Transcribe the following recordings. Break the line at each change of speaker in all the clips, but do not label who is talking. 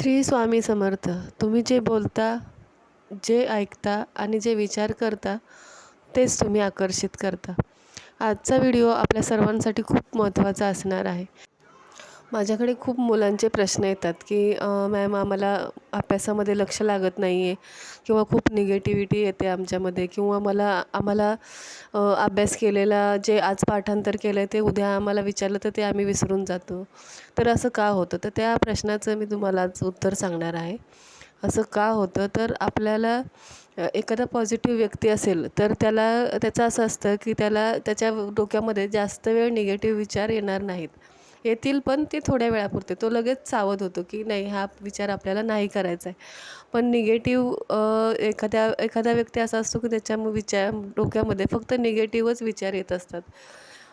श्री स्वामी समर्थ तुम्ही जे बोलता जे ऐकता आणि जे विचार करता तेच तुम्ही आकर्षित करता. आजचा व्हिडिओ आपल्या सर्वांसाठी खूप महत्त्वाचा असणार आहे. माझ्याकडे खूप मुलांचे प्रश्न येतात की मॅम आम्हाला अभ्यासामध्ये लक्ष लागत नाही आहे किंवा खूप निगेटिव्हिटी येते आमच्यामध्ये किंवा मला आम्हाला अभ्यास केलेला जे आज पाठांतर केलं आहे ते उद्या आम्हाला विचारलं तर ते आम्ही विसरून जातो. तर असं का होतं? तर त्या प्रश्नाचं मी तुम्हाला आज उत्तर सांगणार आहे. असं का होतं? तर आपल्याला एखादा पॉझिटिव्ह व्यक्ती असेल तर त्याला त्याचं असं असतं की त्याला त्याच्या डोक्यामध्ये जास्त वेळ निगेटिव्ह विचार येणार नाहीत. येतील पण ते थोड्या वेळापुरते. तो लगेच सावध होतो की नाही हा विचार आपल्याला नाही करायचा आहे. पण निगेटिव्ह एखाद्या एखादा व्यक्ती असा असतो की त्याच्या विचार डोक्यामध्ये फक्त निगेटिव्हच विचार येत असतात.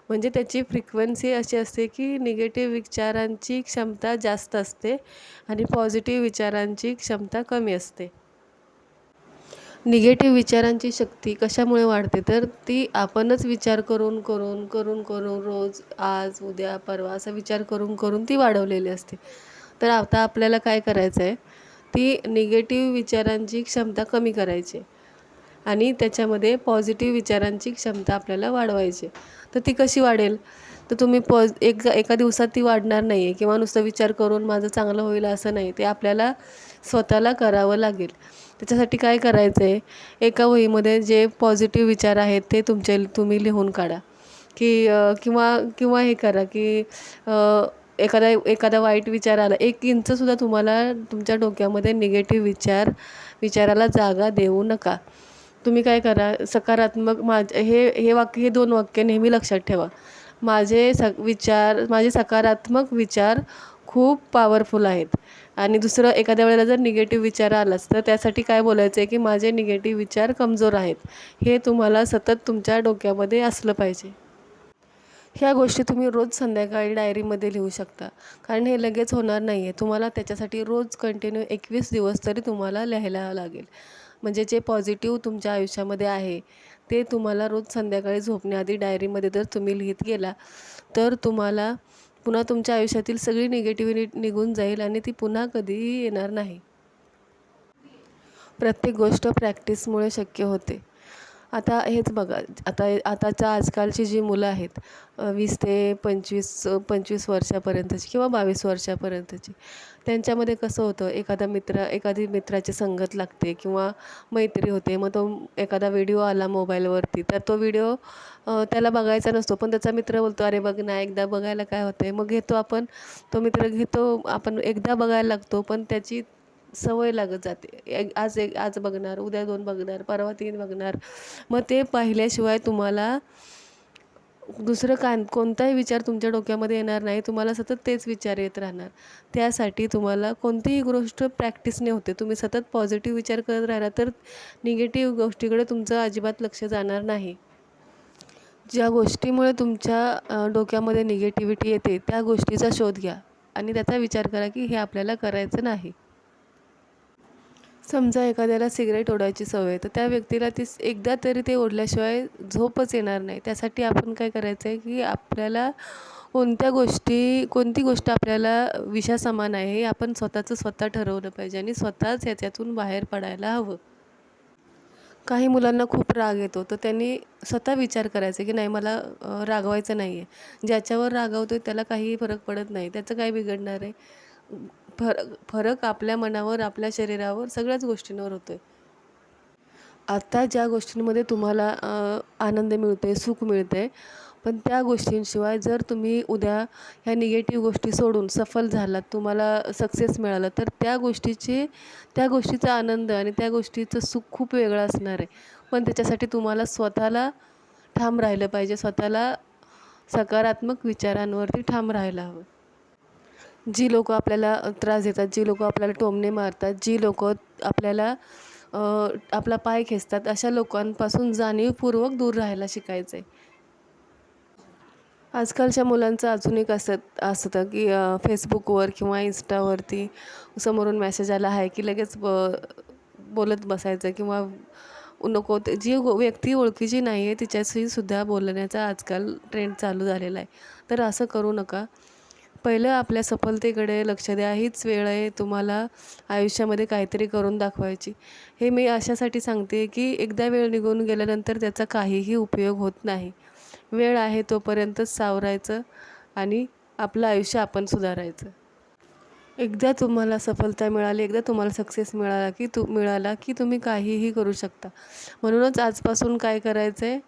म्हणजे त्याची फ्रिक्वेन्सी अशी असते की निगेटिव्ह विचारांची क्षमता जास्त असते आणि पॉझिटिव्ह विचारांची क्षमता कमी असते. निगेटिव्ह विचारांची शक्ती कशामुळे वाढते? तर ती आपणच विचार करून करून करून करून रोज आज उद्या परवा असा विचार करून करून ती वाढवलेली असते. तर आता आपल्याला काय करायचं आहे ती निगेटिव्ह विचारांची क्षमता कमी करायची आणि त्याच्यामध्ये पॉझिटिव्ह विचारांची क्षमता आपल्याला वाढवायची. तर ती कशी वाढेल? तर तुम्ही पॉज एक एका दिवसात ती वाढणार नाही आहे किंवा नुसतं विचार करून माझं चांगलं होईल असं नाही. ते आपल्याला स्वतःला करावं लागेल. त्याच्यासाठी काय करायचं आहे एका वहीमध्ये जे पॉझिटिव्ह विचार आहेत ते तुमचे तुम्ही लिहून काढा. की किंवा किंवा हे करा की एखादा एखादा वाईट विचार आला एक इंचसुद्धा तुम्हाला तुमच्या डोक्यामध्ये निगेटिव्ह विचार विचाराला जागा देऊ नका. तुम्ही काय करा सकारात्मक माझ हे हे वाक्य हे दोन वाक्य नेहमी लक्षात ठेवा. माझे स विचार माझे सकारात्मक विचार खूप पॉवरफुल आहेत. आणि दुसरं एखाद्या वेळेला जर निगेटिव्ह विचार आलाच तर त्यासाठी काय बोलायचं आहे की माझे निगेटिव्ह विचार कमजोर आहेत. हे तुम्हाला सतत तुमच्या डोक्यामध्ये असलं पाहिजे. ह्या गोष्टी तुम्ही रोज संध्याकाळी डायरीमध्ये लिहू शकता. कारण हे लगेच होणार नाही आहे तुम्हाला त्याच्यासाठी रोज कंटिन्यू एकवीस दिवस तरी तुम्हाला लिहायला लागेल. म्हणजे जे पॉझिटिव्ह तुमच्या आयुष्यामध्ये आहे ते तुम्हाला रोज संध्याकाळी झोपण्याआधी डायरीमध्ये जर तुम्ही लिहित गेला तर तुम्हाला पुन्हा तुमच्या आयुष्यातील सगळी निगेटिव्हिटी निघून जाईल आणि ती पुन्हा कधीही येणार नाही. प्रत्येक गोष्ट प्रॅक्टिसमुळे शक्य होते. आता हेच बघा आता आताच्या आजकालची जी मुलं आहेत वीस ते पंचवीस पंचवीस वर्षापर्यंतची किंवा बावीस वर्षापर्यंतची त्यांच्यामध्ये कसं होतं एखादा मित्र एखादी मित्राची संगत लागते किंवा मैत्री होते मग तो एखादा व्हिडिओ आला मोबाईलवरती तर तो व्हिडिओ त्याला बघायचा नसतो पण त्याचा मित्र बोलतो अरे बघ ना एकदा बघायला काय होतं मग घेतो आपण तो मित्र घेतो आपण एकदा बघायला लागतो पण त्याची सवय लागत जाते. आज एक आज बघणार उद्या दोन बघणार परवा तीन बघणार. मग ते पाहिल्याशिवाय तुम्हाला दुसरं कान कोणताही विचार तुमच्या डोक्यामध्ये येणार नाही. तुम्हाला सतत तेच विचार येत राहणार. त्यासाठी तुम्हाला कोणतीही गोष्ट प्रॅक्टिसने होते. तुम्ही सतत पॉझिटिव्ह विचार करत राहिला तर निगेटिव्ह गोष्टीकडे तुमचं अजिबात लक्ष जाणार नाही. ज्या गोष्टीमुळे तुमच्या डोक्यामध्ये निगेटिव्हिटी येते त्या गोष्टीचा शोध घ्या. आणि त्याचा विचार करा की हे आपल्याला करायचं नाही. समजा एखाद्याला सिगरेट ओढायची सवय तर त्या व्यक्तीला ती एकदा तरी ते ओढल्याशिवाय झोपच येणार नाही. त्यासाठी आपण काय करायचं आहे की आपल्याला कोणत्या गोष्टी कोणती गोष्ट आपल्याला विषासमान आहे हे आपण स्वतःचं स्वतः ठरवलं पाहिजे आणि स्वतःच ह्याच्यातून बाहेर पडायला हवं. काही मुलांना खूप राग येतो तर त्यांनी स्वतः विचार करायचा की नाही मला रागवायचं नाही आहे ज्याच्यावर रागवतो आहे त्याला काहीही फरक पडत नाही. त्याचं काय बिघडणार आहे? फरक फरक आपल्या मनावर आपल्या शरीरावर सगळ्याच गोष्टींवर होतो आहे आत्ता ज्या गोष्टींमध्ये तुम्हाला आनंद मिळतो आहे सुख मिळतं आहे पण त्या गोष्टींशिवाय जर तुम्ही उद्या ह्या निगेटिव्ह गोष्टी सोडून सफल झालात तुम्हाला सक्सेस मिळालं तर त्या गोष्टीची त्या गोष्टीचा आनंद आणि त्या गोष्टीचं सुख खूप वेगळं असणार आहे. पण त्याच्यासाठी तुम्हाला स्वतःला ठाम राहिलं पाहिजे स्वतःला सकारात्मक विचारांवरती ठाम राहायला हवं. जी लोकं आपल्याला त्रास देतात जी लोकं आपल्याला टोमणे मारतात जी लोकं आपल्याला आपला पाय खेचतात अशा लोकांपासून जाणीवपूर्वक दूर राहायला शिकायचं आहे आजकालच्या मुलांचं अजून एक असत असतं की फेसबुकवर किंवा इन्स्टावरती समोरून मेसेज आला आहे की लगेच ब बोलत बसायचं किंवा नको ते जी व्यक्ती ओळखीची नाही आहे तिच्याशी सुद्धा बोलण्याचा आजकाल ट्रेंड चालू झालेला आहे. तर असं करू नका. पहिलं आपल्या सफलतेकडे लक्ष द्या. हीच वेळ आहे तुम्हाला आयुष्यामध्ये काहीतरी करून दाखवायची. हे मी अशासाठी सांगते की एकदा वेळ निघून गेल्यानंतर त्याचा काहीही उपयोग होत नाही. वेळ आहे तोपर्यंतच सावरायचं आणि आपलं आयुष्य आपण सुधारायचं. एकदा तुम्हाला सफलता मिळाली एकदा तुम्हाला सक्सेस मिळाला की तू मिळाला की तुम्ही काहीही करू शकता. म्हणूनच आजपासून काय करायचं आहे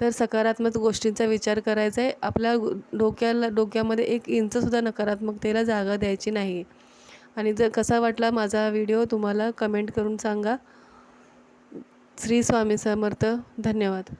तर सकारात्मक गोष्टींचा विचार करायचा आहे. आपल्या डोक्याला डोक्यामध्ये एक इंचसुद्धा नकारात्मकतेला जागा द्यायची नाही. आणि जर कसा वाटला माझा व्हिडिओ तुम्हाला कमेंट करून सांगा. श्री स्वामी समर्थ. धन्यवाद.